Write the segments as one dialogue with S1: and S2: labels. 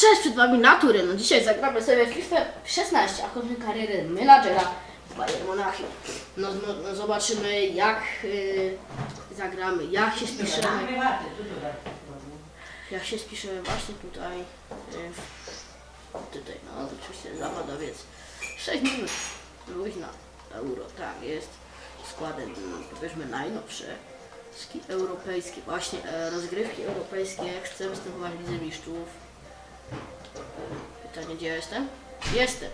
S1: Cześć, przed Wami Natury. No dzisiaj zagramy sobie w FIFA 16, a chodzi kariery menadżera Bayern Monachium. No, no, no zobaczymy jak y, zagramy, jak się spiszemy, jak się spiszemy właśnie tutaj, y, w- tutaj, no oczywiście zawodowiec. 6 minut, luźna, euro, tak jest. Składy, mm, powiedzmy najnowsze, ski europejskie, właśnie e, rozgrywki europejskie, chcę występować w Lidze Mistrzów. Pytanie, gdzie ja jestem? Jestem.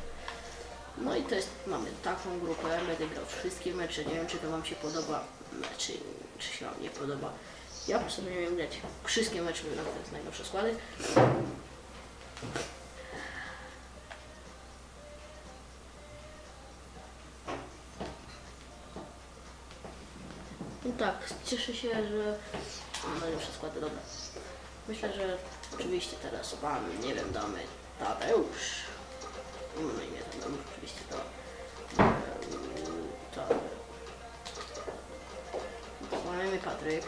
S1: No i to jest, mamy taką grupę, będę grał wszystkie mecze, nie wiem czy to Wam się podoba, czy, czy się Wam nie podoba. Ja postanowiłem grać wszystkie mecze, na to jest najnowsze składy. I tak, cieszę się, że mam najlepsze składy, dobra. Myślę, że oczywiście teraz Wam, nie wiem, damy Tadeusz. No i nie Tadeusz, oczywiście to. to Mamy Patryk.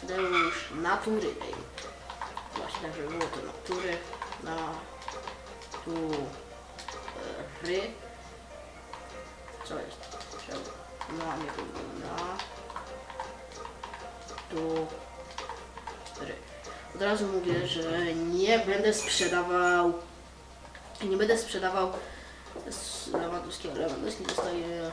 S1: Tadeusz natury. Właśnie żeby było to natury. Na tu e, ry. Co jest? Czemu? Na nie na tu ry. Od razu mówię, że nie będę sprzedawał nie będę sprzedawał Lewandowskiego. Lewandowski zostaje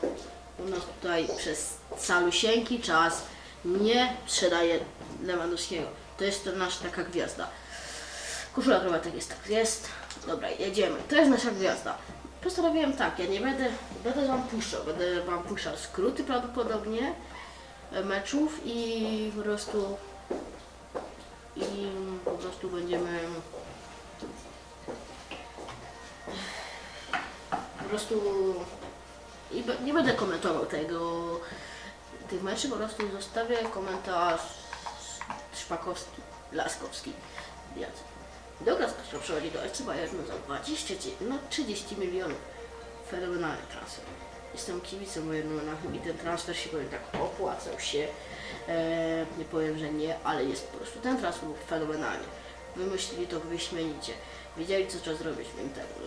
S1: u nas tutaj przez calusieńki czas. Nie sprzedaję Lewandowskiego. To jest to nasza taka gwiazda. Koszula trochę tak jest, tak jest. Dobra, jedziemy. To jest nasza gwiazda. Postanowiłem tak, ja nie będę, będę wam puszczał, będę wam puszczał skróty prawdopodobnie meczów i po prostu i po prostu będziemy po prostu i nie będę komentował tego tych meczy, po prostu zostawię komentarz Szpakowski, Laskowski, Jacek. Douglas Costa przychodzi do FC Bayernu za 20, no 30 milionów. Fenomenalny transfer. Jestem kibicem Bayernu Monachium i ten transfer się powiem tak opłacał się. E, nie powiem, że nie, ale jest po prostu ten transfer był fenomenalny. Wymyślili to wyśmienicie. Wiedzieli co trzeba zrobić.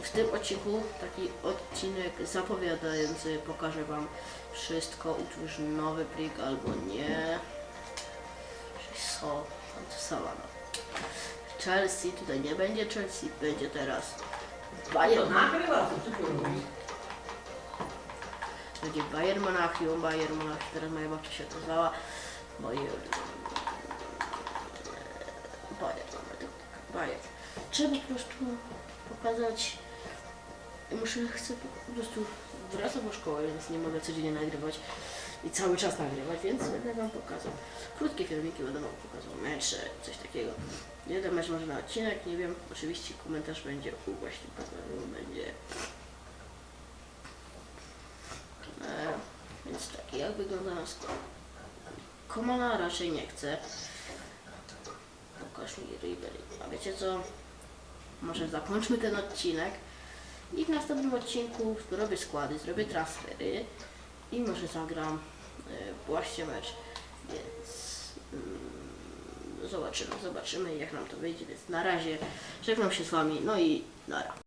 S1: W tym odcinku taki odcinek zapowiadający pokażę wam wszystko, utwórz nowy plik albo nie. Sama no. Chelsea, tutaj nie będzie Chelsea, będzie teraz Bayern, będzie Bayern Monachium, Bayern Monachium, teraz moja babcia się odezwała, Bayern, Bayern, Bayern. Trzeba po prostu pokazać, muszę, chcę po prostu, wracam do szkoły, więc nie mogę codziennie nagrywać i cały czas nagrywać, więc będę wam pokazał. Krótkie filmiki będę wam pokazał, mecze, coś takiego. Jeden mecz może na odcinek, nie wiem, oczywiście komentarz będzie u właśnie będzie E, więc wygląda na skład? Komana raczej nie chcę. Pokaż mi Ribery. A wiecie co? Może zakończmy ten odcinek i w następnym odcinku zrobię składy, zrobię transfery i może zagram e, właśnie mecz. Więc mm, zobaczymy, zobaczymy jak nam to wyjdzie. Więc na razie żegnam się z wami, no i nara.